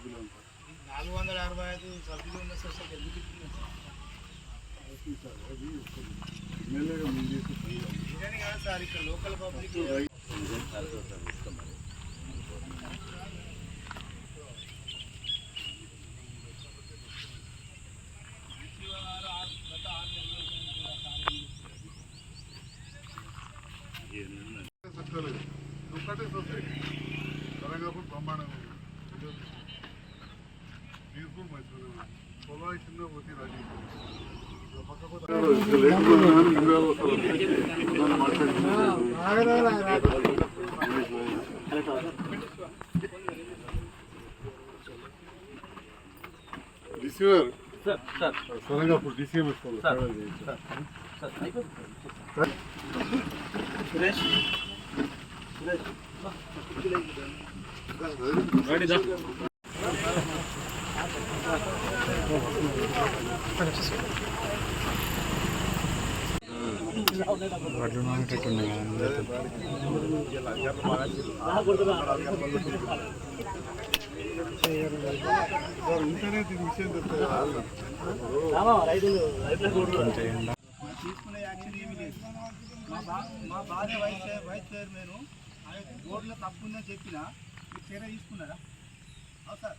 సభ్యులు అంతా నాలుగు వందల అరవై ఐదు సభ్యులు ఉన్న సొసైటీ ఎందుకు సార్? అది ఎమ్మెల్యేగా ఇదని కాదు సార్ ఇక్కడ లోకల్ పబ్లిక్ ఒక్కటే సొసైటీ తెలంగాణ బ్రహ్మాండంగా ఉంది. తీర్పు మంచిగా ఉంది. పొలాయి చిన్న పోతే రాజీ రిసీవర్ సరంగా అప్పుడు డిసిఎం వేసుకోవాలి సార్ ఉంటేనే దీని విషయం చెప్తారు తీసుకునే యాక్షన్ ఏమీ లేదు మా మా భార్య వైస్ వైస్ చైర్మన్ ఆయన బోర్డులో తప్పు చెప్పిన చర్య తీసుకున్నారా సార్.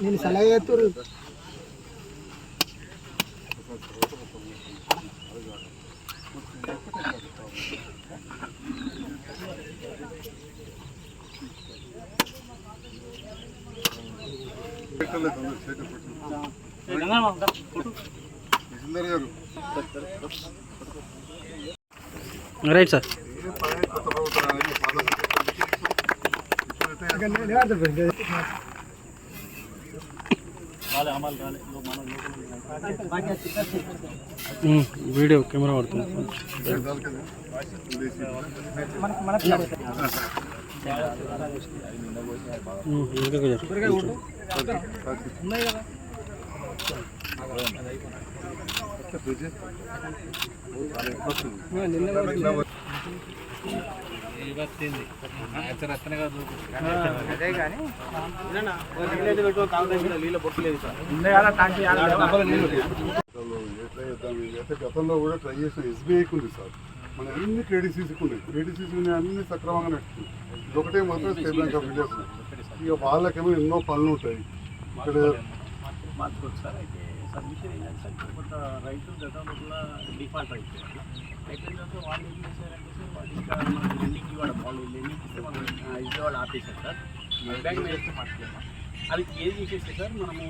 నేను సలహా చేస్తారు సుందర్ గారు. Right sir. వీడియో కెమెరా పడుతుంది. ఇంకా అదే కానీ ఎట్లా చేద్దాం ఇది అయితే గతంలో కూడా ట్రై చేసిన ఎస్బీఐకి ఉంది సార్ మన అన్ని క్రెడిసీసీకి ఉన్నాయి క్రెడిసీసీ అన్ని సక్రమంగా నడుస్తుంది ఒకటే మాత్రం స్టేట్ బ్యాంక్ ఆఫ్ ఇండియా ఇక వాళ్ళకేమో ఎన్నో పనులు ఉంటాయి ఇక్కడ మార్చుకోవచ్చు సార్. అయితే సబ్మిషన్ ఏంటంటే సార్ ఇప్పుడు కొంత రైతులు గతంలో కూడా డిఫాల్ట్ అయిపోయారు. అయిపోయిన వాళ్ళు ఏం చేశారంటే సార్ వాళ్ళు ఇంకా మనకి లెండింగ్ ఇవ్వడం వాళ్ళు లెండింగ్ ఇస్తే మనం ఇచ్చేవాళ్ళు ఆపేశారు సార్. బ్యాంక్ మీద ఇస్తే మార్చుకోమా అది ఏం చేసేస్తే సార్ మనము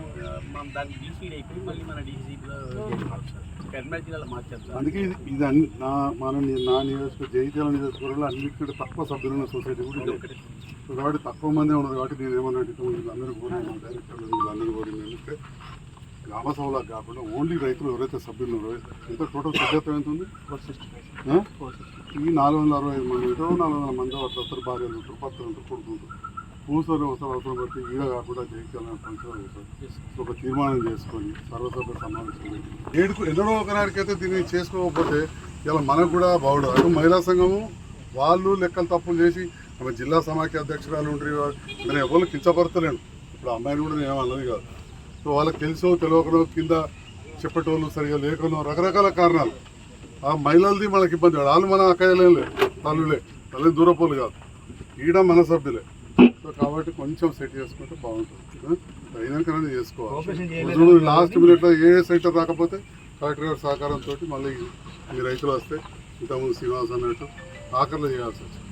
మనం దాన్ని డీసీడ్ అయిపోయి మళ్ళీ మన డీసీలో చేసుకోవాలి సార్. కర్నూలు జిల్లాలో మార్చారు సార్. అందుకే ఇది అన్ని నా మన నా నియోజకవర్గ జైత్యాల నియోజకవర్గంలో అన్నిటి తక్కువ సభ్యులున్న సొసైటీ కూడా ఒకటి కాబట్టి తక్కువ మందే ఉన్నారు కాబట్టి నేను ఏమన్నా అంటే వీళ్ళందరూ కోరిన డైరెక్టర్లు వీళ్ళందరూ కోరింది ఏంటంటే గ్రామ సభలకు కాకుండా ఓన్లీ రైతులు ఎవరైతే సభ్యులు ఉన్నారో ఎంత టోటల్ సభ్యత్వం ఎంత ఉంది? ఈ నాలుగు వందల అరవై ఐదు మంది ఇరవై నాలుగు వందల మంది అట్లా వస్తారు భార్యలు ఉంటారు భర్తలు ఉంటారు కొడుకుంటారు పూసలు అవసరం అవసరం పడితే ఈడ కాకుండా జయించాలని ఫంక్షన్ ఒక తీర్మానం చేసుకొని సర్వసభ్య సమావేశం ఏడుకు ఎన్నడో ఒకనాడికైతే దీన్ని చేసుకోకపోతే ఇలా మనకు కూడా బాగుండదు. అటు మహిళా సంఘము వాళ్ళు లెక్కలు తప్పులు చేసి ఆమె జిల్లా సమాఖ్య అధ్యక్షురాలు ఉంటారు నేను ఎవరు కించపడతలేను ఇప్పుడు అమ్మాయిని కూడా నేను ఏమన్నది కాదు. సో వాళ్ళకి తెలుసో తెలియకనో కింద చెప్పేటోళ్ళు సరిగా లేకనో రకరకాల కారణాలు. ఆ మహిళలది మనకి ఇబ్బంది కాదు. వాళ్ళు మన అక్కయ్యలే తల్లులే తల్లి దూరపోలు కాదు. ఈడ మన సభ్యులే. సో కాబట్టి కొంచెం సెట్ చేసుకుంటే బాగుంటుంది. అయినాకనే చేసుకోవాలి. లాస్ట్ మినిట్లో ఏ సెంటర్ రాకపోతే కలెక్టర్ గారి సహకారంతో మళ్ళీ ఈ రైతులు వస్తే ఇంతకుముందు శ్రీనివాస్ అన్నట్టు ఆఖరిలో చేయాల్సి వచ్చింది.